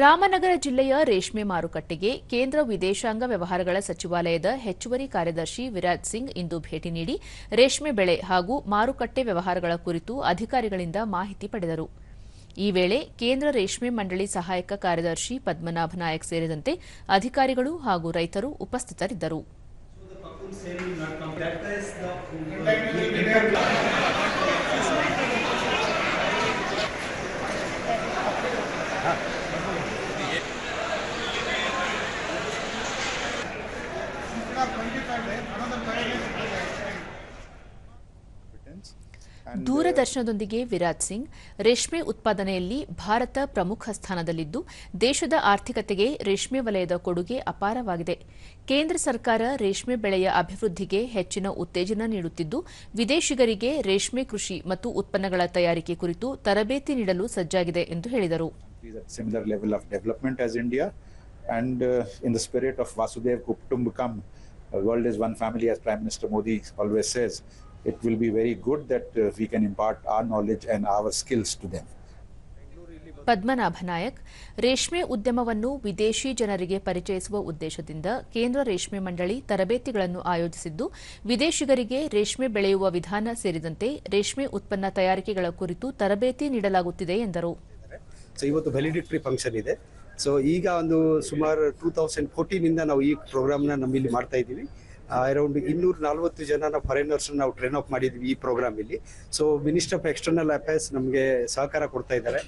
ರಾಮನಗರ ಜಿಲ್ಲೆಯ ರೇಷ್ಮೆ ಮಾರುಕಟ್ಟೆಗೆ ಕೇಂದ್ರ ವಿದೇಶಾಂಗ ವ್ಯವಹಾರಗಳ ಸಚಿವಾಲಯದ ಹೆಚ್ಚುವರಿ ಕಾರ್ಯದರ್ಶಿ ವಿರಾಜ್ ಸಿಂಗ್ ಇಂದು ಭೇಟಿ ನೀಡಿ ರೇಷ್ಮೆ ಬೆಳೆ ಹಾಗೂ ಮಾರುಕಟ್ಟೆ ವ್ಯವಹಾರಗಳ ಕುರಿತು ಅಧಿಕಾರಿಗಳಿಂದ ಮಾಹಿತಿ ಪಡೆದರು. ಈ ವೇಳೆ ಕೇಂದ್ರ ರೇಷ್ಮೆ ಮಂಡಳಿ ಸಹಾಯಕ ಕಾರ್ಯದರ್ಶಿ ಪದ್ಮನಾಭ ನಾಯಕ್ ಸೇರಿದಂತೆ ಅಧಿಕಾರಿಗಳು ಹಾಗೂ ರೈತರು ಉಪಸ್ಥಿತರಿದ್ದರು. ದೂರದರ್ಶನದೊಂದಿಗೆ ವಿರಾಜ್ ಸಿಂಗ್, ರೇಷ್ಮೆ ಉತ್ಪಾದನೆಯಲ್ಲಿ ಭಾರತ ಪ್ರಮುಖ ಸ್ಥಾನದಲ್ಲಿದ್ದು, ದೇಶದ ಆರ್ಥಿಕತೆಗೆ ರೇಷ್ಮೆ ವಲಯದ ಕೊಡುಗೆ ಅಪಾರವಾಗಿದೆ. ಕೇಂದ್ರ ಸರ್ಕಾರ ರೇಷ್ಮೆ ಬೆಳೆಯ ಅಭಿವೃದ್ಧಿಗೆ ಹೆಚ್ಚಿನ ಉತ್ತೇಜನ ನೀಡುತ್ತಿದ್ದು, ವಿದೇಶಿಗರಿಗೆ ರೇಷ್ಮೆ ಕೃಷಿ ಮತ್ತು ಉತ್ಪನ್ನಗಳ ತಯಾರಿಕೆ ಕುರಿತು ತರಬೇತಿ ನೀಡಲು ಸಜ್ಜಾಗಿದೆ ಎಂದು ಹೇಳಿದರು. Uh, the uh, world is one family, as Prime Minister Modi always says, it will be very good that uh, we can impart our knowledge and our skills to them. Padmanabha Nayak ರೇಷ್ಮೆ ಉದ್ಯಮವನ್ನು ವಿದೇಶಿ ಜನರಿಗೆ ಪರಿಚಯಿಸುವ ಉದ್ದೇಶದಿಂದ ಕೇಂದ್ರ ರೇಷ್ಮೆ ಮಂಡಳಿ ತರಬೇತಿಗಳನ್ನು ಆಯೋಜಿಸಿದ್ದು ವಿದೇಶಿಗರಿಗೆ ರೇಷ್ಮೆ ಬೆಳೆಯುವ ವಿಧಾನ ಸೇರಿದಂತೆ ರೇಷ್ಮೆ ಉತ್ಪನ್ನ ತಯಾರಿಕೆಗಳ ಕುರಿತು ತರಬೇತಿ ನೀಡಲಾಗುತ್ತಿದೆ ಎಂದರು ಇವತ್ತು ಫಂಕ್ಷನ್ ಇದೆ ಸೊ ಈಗ ಒಂದು ಸುಮಾರು ಟೂ ತೌಸಂಡ್ ಫೋರ್ಟೀನಿಂದ ನಾವು ಈ ಪ್ರೋಗ್ರಾಮ್ನ ನಮ್ಮಲ್ಲಿ ಮಾಡ್ತಾ ಇದ್ದೀವಿ. ಅರೌಂಡ್ ಇನ್ನೂರ ನಲವತ್ತು ಜನ ಫಾರಿನರ್ಸ್ ನಾವು ಟ್ರೈನ್ ಅಪ್ ಮಾಡಿದ್ವಿ ಈ ಪ್ರೋಗ್ರಾಮ್ ಇಲ್ಲಿ. So minister of external affairs ನಮಗೆ ಸಹಕಾರ ಕೊಡ್ತಾ ಇದ್ದಾರೆ.